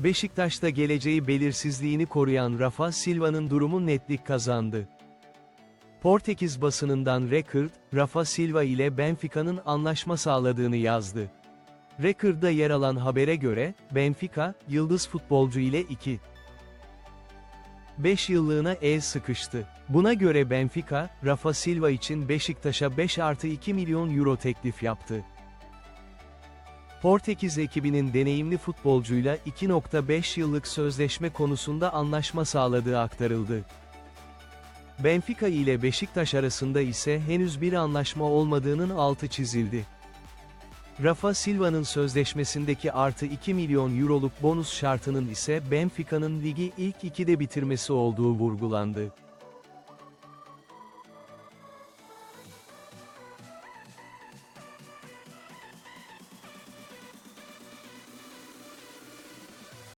Beşiktaş'ta geleceği belirsizliğini koruyan Rafa Silva'nın durumu netlik kazandı. Portekiz basınından Record, Rafa Silva ile Benfica'nın anlaşma sağladığını yazdı. Record'da yer alan habere göre, Benfica, yıldız futbolcu ile 2 5 yıllığına el sıkıştı. Buna göre Benfica, Rafa Silva için Beşiktaş'a 5 artı 2 milyon euro teklif yaptı. Portekiz ekibinin deneyimli futbolcuyla 2.5 yıllık sözleşme konusunda anlaşma sağladığı aktarıldı. Benfica ile Beşiktaş arasında ise henüz bir anlaşma olmadığının altı çizildi. Rafa Silva'nın sözleşmesindeki artı 2 milyon euroluk bonus şartının ise Benfica'nın ligi ilk ikide bitirmesi olduğu vurgulandı.